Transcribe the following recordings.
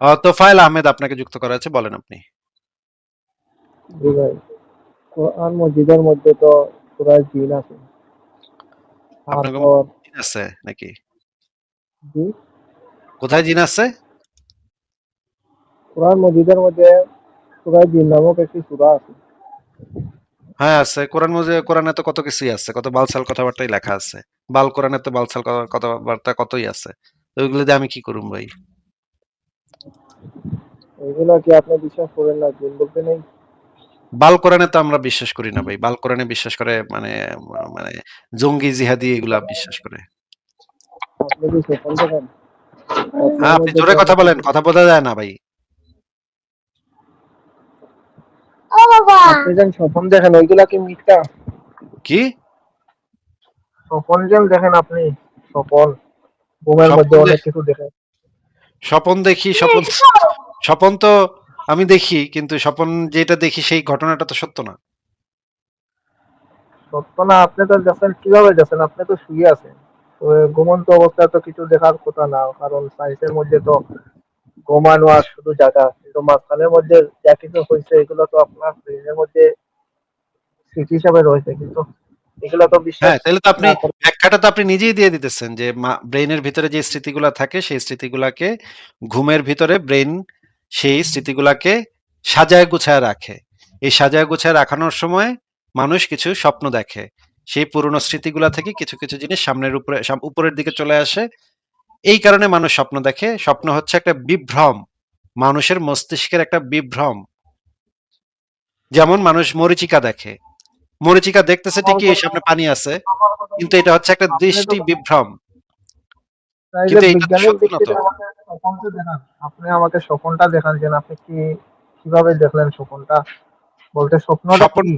তোফায়েল আহমেদ আপনাকে যুক্ত করা আছে বলেন আপনি। জি ভাই কোরআন মসজিদের মধ্যে তো সূরা জিন আছে। আপনার জিন আছে নাকি? জি। কোথায় জিন আছে? কোরআন মসজিদের মধ্যে সূরা জিন নামক একটি সূরা আছে। হ্যাঁ আছে। কোরআন মজে কোরআনে তো কত কিছুই আছে কত বালসাল কথাবার্তাই লেখা আছে। বাল কোরআনে তো বালসাল কথা- কথাবার্তা কতই আছে। তো ওইগুলো দিয়ে আমি কি করুম ভাই? এগুলো কি আপনি বিশ্বাস করেন না জিন বলতে নেই? বাল কোরআনে তো আমরা বিশ্বাস করি না ভাই। বাল কোরআনে বিশ্বাস করে মানে মানে জঙ্গি জিহাদি এগুলা বিশ্বাস করে। হ্যাঁ আপনি জোরে কথা বলেন কথা বোঝা যায় না ভাই। আপনি যেন স্বপ্ন দেখেন ওইগুলা কি মিথ্যা? কি? স্বপ্ন যেন দেখেন আপনি স্বপন। ঘুমের মধ্যে অনেক কিছু দেখেন। স্বপন দেখি স্বপন স্বপন তো আমি দেখি কিন্তু স্বপন যেটা দেখি সেই ঘটনাটা তো সত্য না। সত্য না আপনি তো দেখেন কীভাবে দেখেন? আপনি তো শুয়ে আছেন। তো ঘুমন্ত অবস্থায় তো কিছু দেখার কথা না কারণ সায়েন্সের মধ্যে তো ঘুমানো আর শুধু জায়গা কিন্তু মাঝখানের মধ্যে যা কিছু হয়েছে এগুলো তো আপনার ব্রেনের মধ্যে স্মৃতি হিসাবে রয়েছে। কিন্তু এগুলো তো হ্যাঁ তাহলে তো আপনি ব্যাখ্যাটা তো আপনি নিজেই দিয়ে দিতেছেন যে ব্রেনের ভিতরে যে স্মৃতিগুলা থাকে সেই স্মৃতিগুলাকে ঘুমের ভিতরে ব্রেন সেই স্মৃতিগুলাকে সাজায় গুছায় রাখে। এই সাজায় গুছায় রাখানোর সময় মানুষ কিছু স্বপ্ন দেখে। সেই পুরনো স্মৃতিগুলা থেকে কিছু কিছু জিনিস সামনের উপরে উপরের দিকে চলে আসে। এই কারণে মানুষ স্বপ্ন দেখে। স্বপ্ন হচ্ছে একটা বিভ্রম। মানুষের মস্তিষ্কের একটা বিভ্রম। যেমন মানুষ মরিচিকা দেখে। মরিচিকা দেখতেছে ঠিকই সামনে পানি আছে কিন্তু এটা হচ্ছে একটা দৃষ্টি বিভ্রম। কিন্তু এটা তো সত্য না তো। স্বপনটা আপনি আমাকে স্বপনটা দেখান যে আপনি কি কীভাবে দেখলেন স্বপনটা? বলতে স্বপ্নটা কি?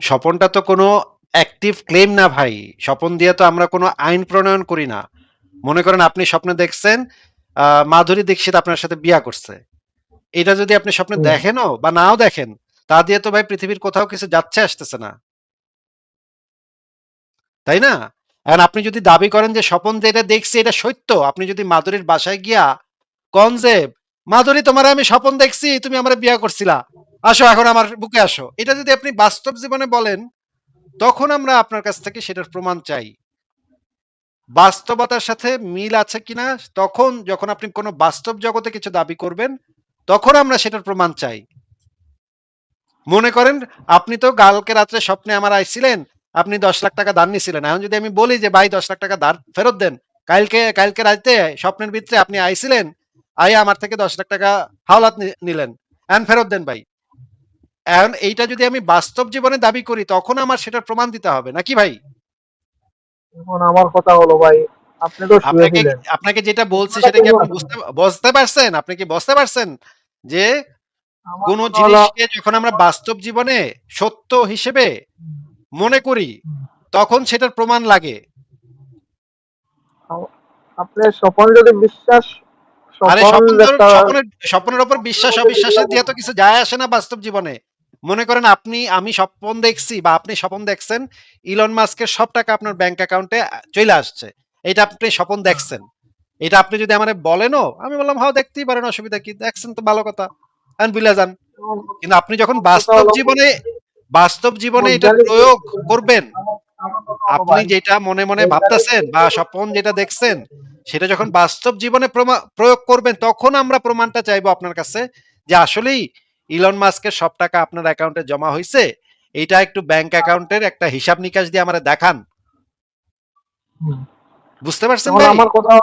স্বপনটা তো কোনো অ্যাক্টিভ ক্লেম না ভাই। স্বপন দিয়ে তো আমরা কোনো আইন প্রণয়ন করি না। মনে করেন আপনি স্বপ্নে দেখছেন আহ, মাধুরী দীক্ষিত আপনার সাথে বিয়া করছে। এটা যদি আপনি স্বপ্নে। দেখেনও বা নাও দেখেন তা দিয়ে তো ভাই পৃথিবীর কোথাও কিছু যাচ্ছে, আসতেছে না। তাই না? এখন আপনি যদি দাবি করেন যে স্বপন যেটা দেখছি, এটা সত্য। আপনি যদি মাধুরীর বাসায় গিয়া কন যে মাধুরী তোমার আমি স্বপন দেখছি, তুমি আমার বিয়া করছিলা। আসো, এখন আমার বুকে আসো। এটা যদি আপনি বাস্তব জীবনে বলেন, তখন আমরা আপনার কাছ থেকে সেটার প্রমাণ চাই। বাস্তবতার সাথে মিল আছে কিনা, তখন যখন আপনি কোনো বাস্তব জগতে কিছু দাবি করবেন, তখন আমরা সেটার প্রমাণ চাই। মনে করেন আপনি তো কালকে রাত্রে স্বপ্নে আমার আইছিলেন আপনি দশ লাখ টাকা দান নিছিলেন। এখন যদি আমি বলি যে ভাই দশ লাখ টাকা ধার ফেরত দেন। কালকে কালকে রাতে স্বপ্নের ভিতরে আপনি আইছিলেন আই আমার থেকে দশ লাখ টাকা হাওলাত নিলেন। এখন ফেরত দেন ভাই। এখন এইটা যদি আমি বাস্তব জীবনে দাবি করি তখন আমার সেটার প্রমাণ দিতে হবে। নাকি ভাই? এখন আমার কথা হলো ভাই আপনি তো আপনাকে আপনাকে যেটা বলছি সেটা কি আপনি বুঝতে বুঝতে পারছেন? আপনি কি বুঝতে পারছেন যে কোন জিনিসকে যখন আমরা বাস্তব জীবনে সত্য হিসেবে মনে করি তখন সেটার প্রমাণ লাগে। স্বপন যদি বিশ্বাস আরে স্বপ্নের স্বপ্নের উপর বিশ্বাস অবিশ্বাসের দিয়ে তো কিছু যায় আসে না বাস্তব জীবনে। মনে করেন আপনি আমি স্বপ্ন দেখছি বা আপনি স্বপ্ন দেখছেন ইলন মাস্কের সব টাকা আপনার ব্যাংক অ্যাকাউন্টে চলে আসছে। এটা আপনি স্বপ্ন দেখছেন। এটা আপনি যদি আমারে বলেনও আমি বললাম হ্যাঁ দেখতেই পারেন অসুবিধা কি? দেখছেন তো ভালো কথা। বুঝলে যান কিন্তু আপনি যখন বাস্তব জীবনে বাস্তব জীবনে এটা প্রয়োগ করবেন আপনি যেটা মনে মনে ভাবতেছেন বা স্বপন যেটা দেখছেন সেটা যখন বাস্তব জীবনে প্রয়োগ করবেন তখন আমরা প্রমাণটা চাইব আপনার কাছে যে আসলেই ইলন মাস্কের সব টাকা আপনার অ্যাকাউন্টে জমা হয়েছে এটা একটু ব্যাংক অ্যাকাউন্টের একটা হিসাব নিকাশ দিয়ে আমরা দেখান। বুঝতে পারছেন ভাই? আমার কথা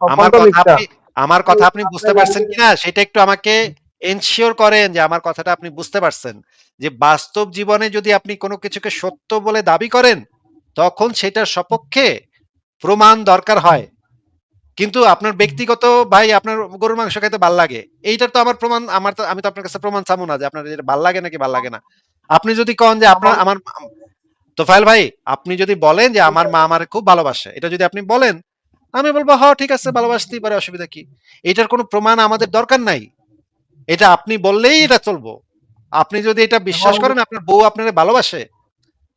আমার কথা আপনি আমার কথা আপনি বুঝতে পারছেন কিনা সেটা একটু আমাকে এনশিওর করেন যে আমার কথাটা আপনি বুঝতে পারছেন যে বাস্তব জীবনে যদি আপনি কোনো কিছুকে সত্য বলে দাবি করেন তখন সেটার সপক্ষে প্রমাণ দরকার হয়। কিন্তু আপনার ব্যক্তিগত ভাই আপনার গরুর মাংস খেতে ভালো লাগে এইটার তো আমার প্রমাণ আমার তো আমি তো আপনার কাছে প্রমাণ চাবো না যে আপনার এটা ভালো লাগে নাকি ভালো লাগে না। আপনি যদি কন যে আপনার আমার তোফাইল ভাই আপনি যদি বলেন যে আমার মা আমার খুব ভালোবাসে এটা যদি আপনি বলেন আমি বলব হ্যাঁ ঠিক আছে ভালোবাসতেই পারে অসুবিধা কি? এটার কোনো প্রমাণ আমাদের দরকার নাই। এটা আপনি বললেই এটা চলবো। আপনি যদি এটা বিশ্বাস করেন আপনার বউ আপনার ভালোবাসে।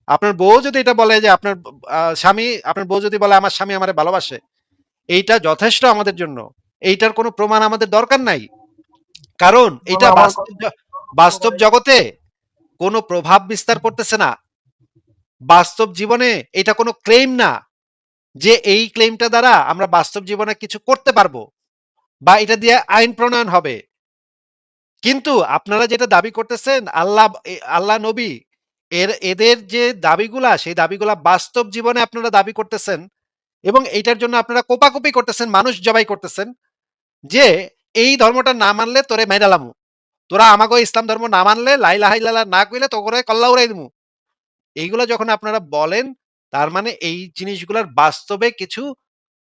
আপনার বউ যদি এটা বলে যে আপনার স্বামী আপনার বউ যদি বলে আমার স্বামী আমার ভালোবাসে। এইটা যথেষ্ট আমাদের জন্য। এইটার কোনো প্রমাণ আমাদের দরকার নাই। কারণ এটা বাস্তব বাস্তব জগতে কোনো প্রভাব বিস্তার করতেছে না। বাস্তব জীবনে এটা কোনো ক্লেম না যে এই ক্লেমটা দ্বারা আমরা বাস্তব জীবনে কিছু করতে পারব। বা এটা দিয়ে আইন প্রণয়ন হবে। কিন্তু আপনারা যেটা দাবি করতেছেন, আল্লাহ আল্লাহ নবী, এর, এদের যে দাবিগুলা, সেই দাবিগুলা বাস্তব জীবনে আপনারা দাবি করতেছেন এবং এইটার জন্য আপনারা কোপাকুপি করতেছেন, মানুষ জবাই করতেছেন যে, এই ধর্মটা না মানলে তোরে মেডালামু তোরা আমাকে ইসলাম ধর্ম না মানলে লাইলাহাইল্লাহ না কইলে তো করে কল্লা উড়াই দিমু। এইগুলো যখন আপনারা বলেন, তার মানে এই জিনিসগুলোর বাস্তবে কিছু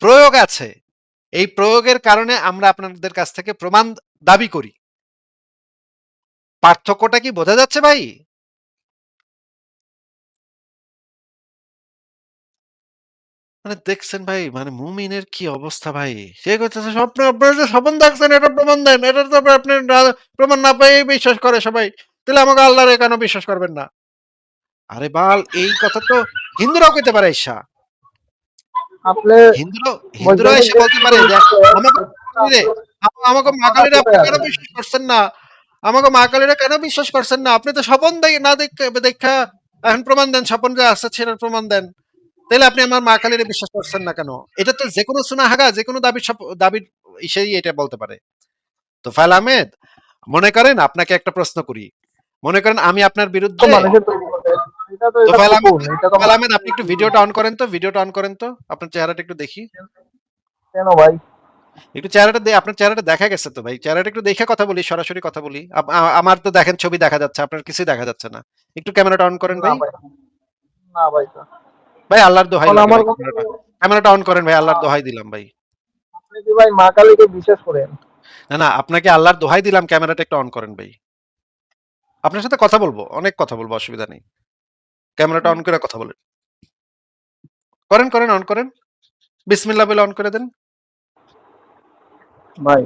প্রয়োগ আছে। এই প্রয়োগের কারণে আমরা আপনাদের কাছ থেকে প্রমাণ দাবি করি। পার্থক্যটা কি বোঝা যাচ্ছে ভাই? মানে দেখছেন ভাই মানে মুমিনের কি অবস্থা ভাই? সে করতেছে স্বপ্ন আপনারা যে স্বপ্ন দেখছেন এটা প্রমাণ দেন। এটা তো আপনি প্রমাণ না পেয়ে বিশ্বাস করে সবাই। তাহলে আমাকে আল্লাহরে কেন বিশ্বাস করবেন না? আরে বাল এই কথা তো হিন্দুরাও কইতে পারে ঈশা। আপনি হিন্দুরাও হিন্দুরাও এসে বলতে পারে আমাকে আমাকে মা কালীরা কেন বিশ্বাস করছেন না? আমাকে মা কালীরা কেন বিশ্বাস করছেন না? আপনি তো স্বপন দেখ- না দেখে দেখা এখন প্রমাণ দেন স্বপন যে আছে সেটার প্রমাণ দেন। তাহলে আপনি আমার মা কালীরে বিশ্বাস করছেন না কেন? এটা তো যে কোনো সুনাহাগা যে কোনো দাবির সপ- দাবির ইসেই এটা বলতে পারে। তো ফাইল আহমেদ মনে করেন আপনাকে একটা প্রশ্ন করি। মনে করেন আমি আপনার বিরুদ্ধে আপনি একটু ভিডিওটা অন করেন তো ভিডিওটা অন করেন তো। আপনার চেহারাটা একটু দেখি। কেন ভাই? একটু চেহারাটা আপনার চেহারাটা দেখা গেছে তো ভাই। চেহারাটা একটু দেখে কথা বলি সরাসরি কথা বলি। আমার তো দেখেন ছবি দেখা যাচ্ছে আপনার কিছুই দেখা যাচ্ছে না। একটু ক্যামেরাটা অন করেন ভাই। না ভাই। ভাই আল্লাহর দোহাই ক্যামেরাটা অন করেন ভাই আল্লাহর দোহাই দিলাম ভাই। আপনি ভাই মা কালীকে বিশ্বাস করেন। না না আপনাকে আল্লাহর দোহাই দিলাম ক্যামেরাটা একটু অন করেন ভাই। আপনার সাথে কথা বলব অনেক কথা বলব অসুবিধা নেই। ক্যামেরাটা অন করে কথা বলেন। করেন করেন অন করেন। বিসমিল্লাহ বলে অন করে দেন। ভাই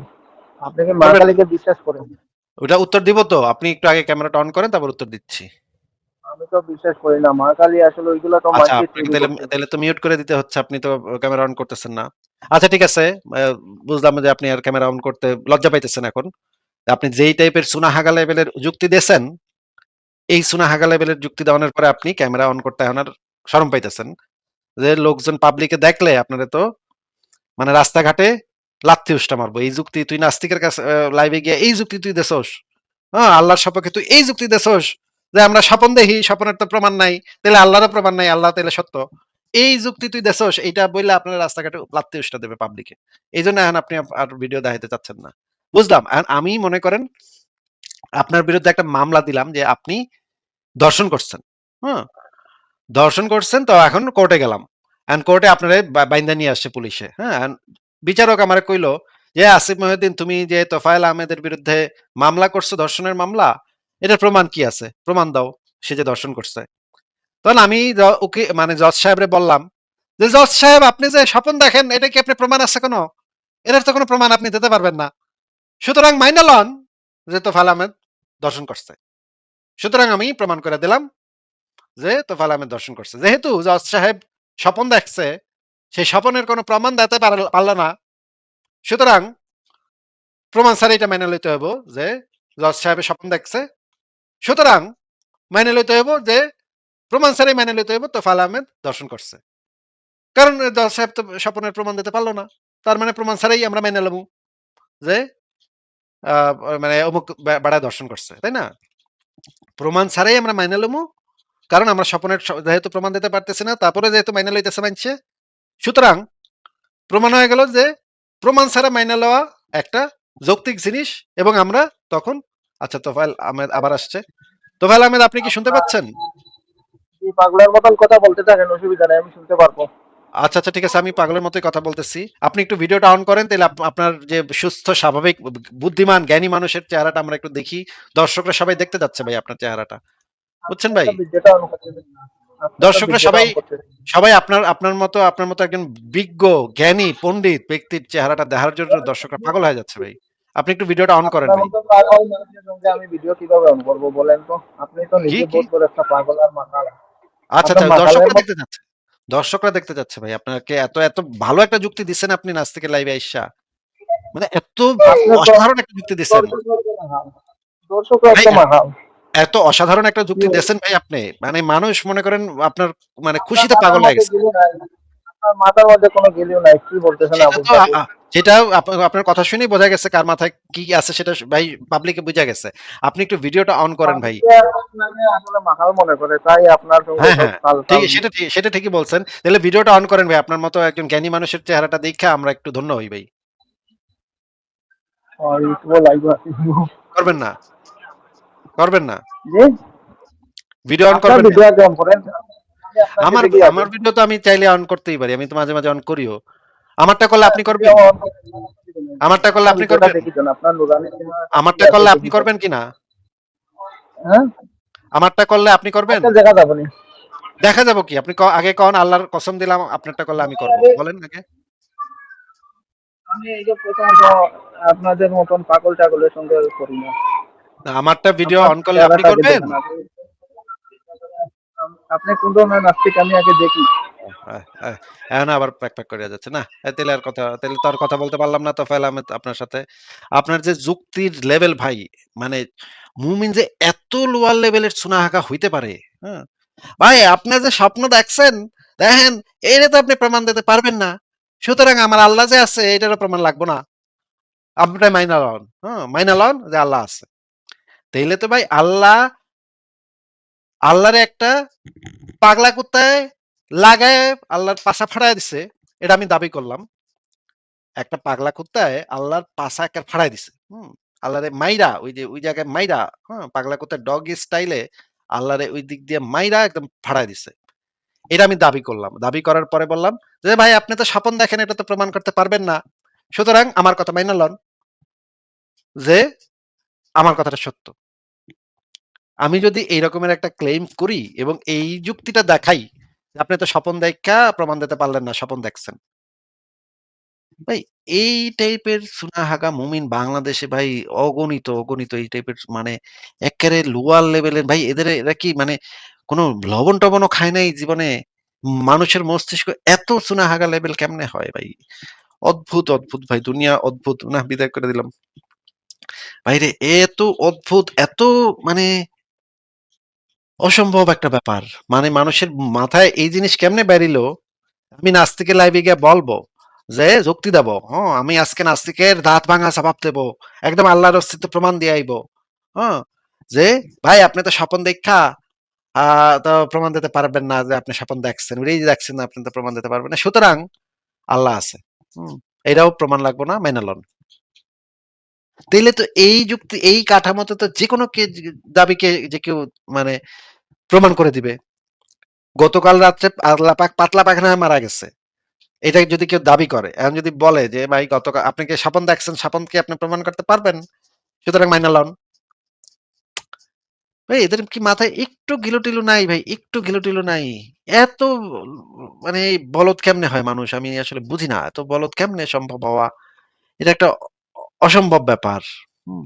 আপনি কি মা কালীকে বিশ্বাস করেন ওটা উত্তর দিব তো? আপনি একটু আগে ক্যামেরাটা অন করেন তারপর উত্তর দিচ্ছি। আমি তো বিশ্বাস করি না মা কালী আসলে ওইগুলো তো আচ্ছা আপনাকে তাহলে তাহলে তো মিউট করে দিতে হচ্ছে আপনি তো ক্যামেরা অন করতেছেন না। আচ্ছা ঠিক আছে বুঝলাম যে আপনি আর ক্যামেরা অন করতে লজ্জা পাইতেছেন এখন। আপনি যেই টাইপের সুনাহাগা লেভেলের যুক্তি দিয়েছেন এই সুনাহাগা লেভেলের যুক্তি দেওয়ানোর পরে আপনি ক্যামেরা অন করতে এখন আর শরম পাইতেছেন। যে লোকজন পাবলিকে দেখলে আপনারা তো মানে রাস্তাঘাটে লাথি উষ্টা মারবো। এই যুক্তি তুই নাস্তিকের কাছে লাইভে গিয়ে এই যুক্তি তুই দেছোস। হ্যাঁ আল্লাহর সপক্ষে তুই এই যুক্তি দেছোস যে আমরা স্বপন দেখি স্বপনের তো প্রমাণ নাই। তাহলে আল্লাহরও প্রমাণ নাই, আল্লাহ তাহলে সত্য। এই যুক্তি তুই দেছোস, এইটা বললে আপনার রাস্তাঘাটে লাত্তি উষ্টা দেবে পাবলিকে এই জন্য এখন আপনি আর ভিডিও দেখাইতে চাচ্ছেন না। বুঝলাম? আমি মনে করেন, আপনার বিরুদ্ধে একটা মামলা দিলাম যে আপনি দর্শন করছেন। হ্যাঁ দর্শন করছেন তো এখন কোর্টে গেলাম। এখন কোর্টে আপনারা বাইন্দা নিয়ে আসছে পুলিশে। হ্যাঁ বিচারক আমার কইলো যে, আসিফ মহিউদ্দিন, তুমি যে তোফায়েল আহমেদের বিরুদ্ধে মামলা করছ, ধর্ষণের মামলা, এটার প্রমাণ কি আছে? প্রমাণ দাও, সে যে দর্শন করছে। তখন আমি ওকে মানে জজ সাহেবরে বললাম যে, জজ সাহেব, আপনি যে স্বপন দেখেন, এটা কি আপনি প্রমাণ আছে কোনো? এটার তো কোনো প্রমাণ আপনি দিতে পারবেন না। সুতরাং মাইনা লন যে তোফাল আহমেদ দর্শন করছে। সুতরাং আমি প্রমাণ করে দিলাম যে তোফাল আহমেদ দর্শন করছে। যেহেতু জজ সাহেব স্বপন দেখছে সেই স্বপনের কোনো প্রমাণ দিতে পারল- না। সুতরাং প্রমাণ ছাড়া এটা মেনে লইতে হইব যে জজ সাহেবের স্বপ্ন দেখছে। সুতরাং মেনে লইতে হইব যে প্রমাণ ছাড়াই মেনে লইতে হইব তোফাল আহমেদ দর্শন করছে। কারণ জজ সাহেব তো স্বপনের প্রমাণ দিতে পারল না। তার মানে প্রমাণ ছাড়াই আমরা মেনে লব যে মানে অমুক বে- বেড়ায় দর্শন করছে, তাই না? প্রমাণ ছাড়াই আমরা মাইনে লমু কারণ আমরা স্বপনের যেহেতু প্রমাণ দিতে পারতেছি না, তারপরে যেহেতু মাইনে লইতেছে মানছে সুতরাং প্রমাণ হয়ে গেল যে প্রমাণ ছাড়া মাইনে লওয়া একটা যৌক্তিক জিনিস এবং আমরা তখন আচ্ছা তোফাইল আহমেদ আবার আসছে। তোফাইল আহমেদ আপনি কি শুনতে পাচ্ছেন? পাগলার মতন কথা বলতে থাকেন অসুবিধা নেই আমি শুনতে পারব। আচ্ছা আচ্ছা ঠিক আছে আমি পাগলের মতোই কথা বলতেছি। আপনি একটু ভিডিওটা অন করেন তাহলে আপনার যে সুস্থ স্বাভাবিক বুদ্ধিমান জ্ঞানী মানুষের চেহারাটা আমরা একটু দেখি। দর্শকরা সবাই দেখতে যাচ্ছে ভাই আপনার চেহারাটা। বুঝছেন ভাই? দর্শকরা সবাই-। সবাই আপনার আপনার মতো আপনার মতো একজন বিজ্ঞ জ্ঞানী পণ্ডিত ব্যক্তির চেহারাটা দেখার জন্য দর্শকরা পাগল হয়ে যাচ্ছে ভাই আপনি একটু ভিডিওটা অন করেন ভাই আমি ভিডিও কীভাবে অন করব বলেন তো আপনি তো নিজে কি? বহুত বড় একটা পাগল আর মাতাল আচ্ছা আচ্ছা দর্শকরা দেখতে যাচ্ছে দর্শকরা দেখতে যাচ্ছে ভাই আপনাকে এত এত ভালো একটা যুক্তি দিচ্ছেন আপনি নাচ থেকে লাইভে আইসা মানে এত অসাধারণ একটা যুক্তি দিছেন। দর্শকরা তো মাহাল। এত অসাধারণ একটা যুক্তি। দিয়েছেন ভাই আপনি। মানে মানুষ মনে করেন আপনার মানে খুশিতে পাগল হয়ে গেছে। গিলু আপনার মাথার মধ্যে কোনো নাই। কি বলতেছেন কথা শুনেই বোঝা গেছে কার মাথায় কি আছে সেটা ভাই পাবলিকে বুঝা গেছে। আপনি একটু ভিডিওটা অন করেন ভাই। মনে করে। তাই আপনার হ্যাঁ, হ্যাঁ। ঠিক সেটা সেটা ঠিকই বলছেন। তাহলে ভিডিওটা অন করেন ভাই। আপনার মতো একজন জ্ঞানী মানুষের চেহারাটা দেখে আমরা একটু ধন্য হই ভাই। করবেন না? করবেন না? ভিডিও অন করবেন ভিডিও অন করেন। আমার আমার ভিডিও তো আমি চাইলে অন করতেই পারি। আমি তো মাঝে, মাঝে অন করিও। আমারটা করলে আপনি করবেন? আমারটা করলে আপনি করবেন? আমারটা করলে আপনি। করবেন কিনা? হ্যাঁ? আমারটা করলে আপনি করবেন? দেখা যাবে নি। দেখা যাবে কি? আপনি আগে কন আল্লাহর কসম দিলাম আপনারটা করলে আমি করব। বলেন আগে। আমি এই যে প্রথমত আপনাদের মতন পাগল টাগলের সঙ্গে করি না। না আমারটা ভিডিও অন করলে আপনি করবেন? আপনি কোন ধরনের নাস্তিক আমি আগে দেখি। এখন আবার প্যাক, প্যাক কইরা যাচ্ছে। না, এ তাইলে আর কথা তাইলে তো আর কথা বলতে পারলাম না তোফায়েল আহমেদ আপনার সাথে। আপনার যে যুক্তির লেভেল ভাই, মানে মুমিন যে এত লোয়ার লেভেলের চুনাহাগা হইতে পারে, হ্যাঁ? ভাই আপনি যে স্বপ্ন দেখছেন, দেখেন এইটা তো আপনি প্রমাণ দিতে পারবেন না। সুতরাং আমার আল্লাহ যে আছে এটারও প্রমাণ লাগবো না। আপনি মাইনা লন, হ্যাঁ? মাইনা লন যে আল্লাহ আছে। তাইলে তো ভাই আল্লাহ আল্লাহরে একটা পাগলা কুত্তায় লাগায়ে আল্লাহর পাছা ফাড়ায় দিছে। এটা আমি দাবি করলাম। একটা পাগলা কুত্তায় আল্লাহর পাছা একেবারে ফাড়ায় দিছে। হুম? আল্লাহরে মাইরা ওই যে ওই জায়গায় মাইরা, হ্যাঁ? পাগলা কুত্তার ডগি স্টাইলে আল্লাহরে ওই দিক দিয়ে মাইরা একদম ফাড়ায় দিছে। এটা আমি দাবি করলাম। দাবি করার পরে বললাম যে, "ভাই আপনি তো স্বপন দেখেন এটা তো প্রমাণ করতে পারবেন না। সুতরাং আমার কথা মাইনা লন" যে আমার কথাটা সত্য। আমি যদি এই রকমের একটা ক্লেইম করি এবং এই যুক্তিটা দেখাই, আপনি তো স্বপন দেইখা প্রমাণ দিতে পারলেন না, স্বপন দেখছেন। ভাই এই টাইপের চুনাহাগা মুমিন বাংলাদেশে ভাই অগণিত, অগণিত এই টাইপের মানে এক্কেরে লোয়ার লেভেলের ভাই এদের এরা কি মানে কোন লবণ-টবণও খায় নাই জীবনে? মানুষের মস্তিষ্ক এত চুনাহাগা লেভেল কেমনে হয় ভাই? অদ্ভুত, অদ্ভুত ভাই দুনিয়া অদ্ভুত। নাহ বিদায় করে দিলাম। ভাইরে এত অদ্ভুত, এত মানে অসম্ভব একটা ব্যাপার। মানে মানুষের মাথায় এই জিনিস কেমনে বেরিলো? আমি নাস্তিকের লাইভে গিয়ে বলব যে যুক্তি দেব। হ্যাঁ? আমি আজকে নাস্তিকের দাঁত ভাঙা জবাব দেব। একদম আল্লাহর অস্তিত্ব প্রমাণ দিয়ে আইব। হ্যাঁ? যে ভাই আপনি তো স্বপন দেইখা আ তো প্রমাণ দিতে পারবেন না যে আপনি স্বপন দেখছেন। ওইটাই দেখছেন আপনি তো প্রমাণ দিতে পারবেন না। সুতরাং আল্লাহ আছে। হুম? এটাও প্রমাণ লাগবো না, মাইনা লন। তাইলে তো এই যুক্তি এই কাঠামোতে তো যেকোনো কে দাবিকে যে কেউ মানে প্রমাণ করে দিবে। গতকাল রাত্রে পাক পাতলা পায়খানায় মারা গেছে। এটা যদি কেউ দাবি করে, এখন যদি বলে যে ভাই গতকাল আপনি কি স্বপন দেখছেন, স্বপন কি আপনি প্রমাণ করতে পারবেন? সুতরাং মাইনা লন। ভাই এদের কি মাথায় একটু গিলু-টিলু নাই ভাই, একটু গিলু-টিলু নাই। এত মানে বলদ কেমনে হয় মানুষ? আমি আসলে বুঝি না। এত বলদ কেমনে সম্ভব হওয়া? এটা একটা অসম্ভব ব্যাপার। হুম?